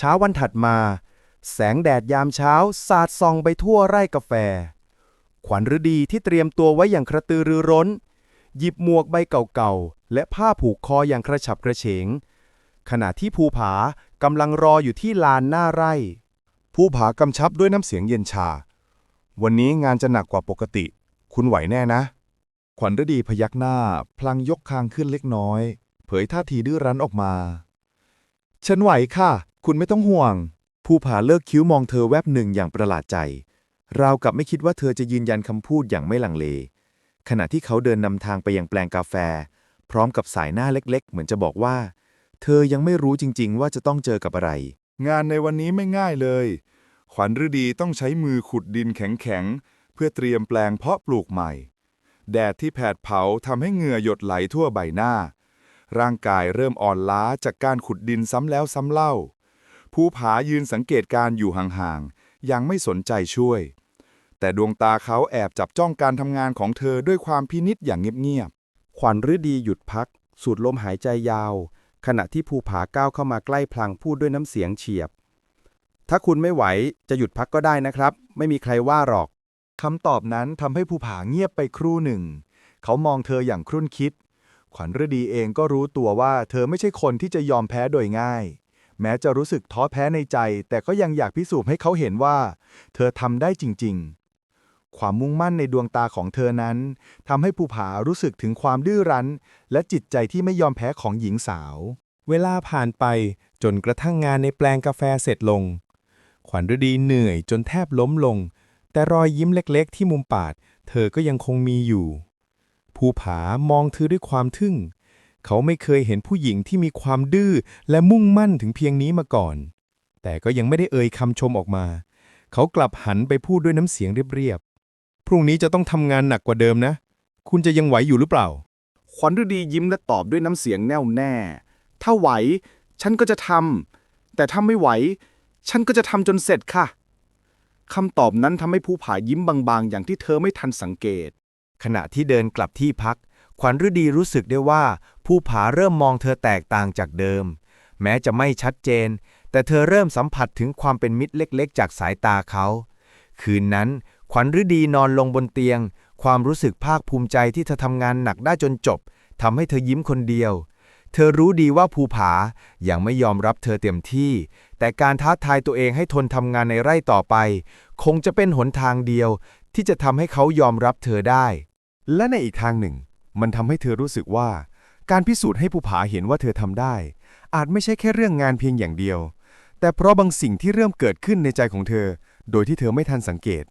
เช้าวันถัดมา แสงแดดยามเช้า สาดส่องไปทั่วไร่กาแฟ ขวัญฤดีที่เตรียมตัวไว้อย่างกระตือรือร้น หยิบหมวกใบเก่าๆ และผ้าผูกคออย่างกระฉับกระเฉง ขณะที่ภูผากำลังรออยู่ที่ลานหน้าไร่ผู้ผากำชับด้วยน้ำเสียงเย็นชา วันนี้งานจะหนักกว่าปกติ คุณไหวแน่นะ ขวัญฤดีพยักหน้า พลางยกคางขึ้นเล็กน้อย เผยท่าทีดื้อรั้นออกมา ฉันไหวค่ะ คุณไม่ต้องห่วงผู้ผาเลิกคิ้วมองเธอแวบหนึ่งอย่างประหลาดใจ ราวกับไม่คิดว่าเธอจะยืนยันคำพูดอย่างไม่ลังเล ขณะที่เขาเดินนำทางไปยังแปลงกาแฟ พร้อมกับสายหน้าเล็กๆ เหมือนจะบอกว่า เธอยังไม่รู้จริง ๆ ว่าจะต้องเจอกับอะไร งานในวันนี้ไม่ง่ายเลย ขวัญฤดีต้องใช้มือขุดดินแข็งๆ เพื่อเตรียมแปลงเพาะปลูกใหม่ แดดที่แผดเผาทำให้เหงื่อหยดไหลทั่วใบหน้า ร่างกายเริ่มอ่อนล้าจากการขุดดินซ้ำแล้วซ้ำเล่า ภูผายืนสังเกตการอยู่ห่างๆ ยังไม่สนใจช่วย แต่ดวงตาเขาแอบจับจ้องการทำงานของเธอด้วยความพินิษอย่างเงียบๆ ขวัญฤดีหยุดพัก สูดลมหายใจยาว ขณะที่ภูผาก้าวเข้ามาใกล้พลางพูดด้วยน้ำเสียงเฉียบ ถ้าคุณไม่ไหวจะหยุดพักก็ได้นะครับ ไม่มีใครว่าหรอกคำตอบนั้นทำให้ภูผาเงียบไปครู่หนึ่ง เขามองเธออย่างครุ่นคิด ขวัญฤดีเองก็รู้ตัวว่าเธอไม่ใช่คนที่จะยอมแพ้โดยง่าย แม้จะรู้สึกท้อแพ้ในใจ แต่ก็ยังอยากพิสูจน์ให้เขาเห็นว่า เธอทำได้จริง ๆ ความมุ่งมั่นในดวงตาของเธอนั้นทำให้ภูผารู้สึกถึงความดื้อรั้น และจิตใจที่ไม่ยอมแพ้ของหญิงสาว เวลาผ่านไปจนกระทั่งงานในแปลงกาแฟเสร็จลง ขวัญฤดีเหนื่อยจนแทบล้มลง แต่รอยยิ้มเล็กๆ ที่มุมปากเธอก็ยังคงมีอยู่ ภูผามองเธอด้วยความทึ่ง เขาไม่เคยเห็นผู้หญิงที่มีความดื้อและมุ่งมั่นถึงเพียงนี้มาก่อน แต่ก็ยังไม่ได้เอ่ยคำชมออกมา เขากลับหันไปพูดด้วยน้ำเสียงเรียบๆ พรุ่งนี้จะต้องทำงานหนักกว่าเดิมนะ คุณจะยังไหวอยู่หรือเปล่า ขวัญฤดียิ้มและตอบด้วยน้ำเสียงแน่วแน่ ถ้าไหว ฉันก็จะทำ แต่ถ้าไม่ไหว ฉันก็จะทำจนเสร็จค่ะคำตอบนั้นทำให้ภูผายิ้มบางๆ อย่างที่เธอไม่ทันสังเกต ขณะที่เดินกลับที่พัก ขวัญฤดีรู้สึกได้ว่า ภูผาเริ่มมองเธอแตกต่างจากเดิม แม้จะไม่ชัดเจน แต่เธอเริ่มสัมผัสถึงความเป็นมิตรเล็กๆ จากสายตาเขา คืนนั้น ขวัญฤดีนอนลงบนเตียง ความรู้สึกภาคภูมิใจที่เธอทำงานหนักได้จนจบทำให้เธอยิ้มคนเดียว เธอรู้ดีว่าภูผายังไม่ยอมรับเธอเต็มที่ แต่การท้าทายตัวเองให้ทนทำงานในไร่ต่อไป คงจะเป็นหนทางเดียวที่จะทำให้เขายอมรับเธอได้ และในอีกทางหนึ่ง มันทำให้เธอรู้สึกว่า การพิสูจน์ให้ภูผาเห็นว่าเธอทำได้ อาจไม่ใช่แค่เรื่องงานเพียงอย่างเดียว แต่เพราะบางสิ่งที่เริ่มเกิดขึ้นในใจของเธอ โดยที่เธอไม่ทันสังเกต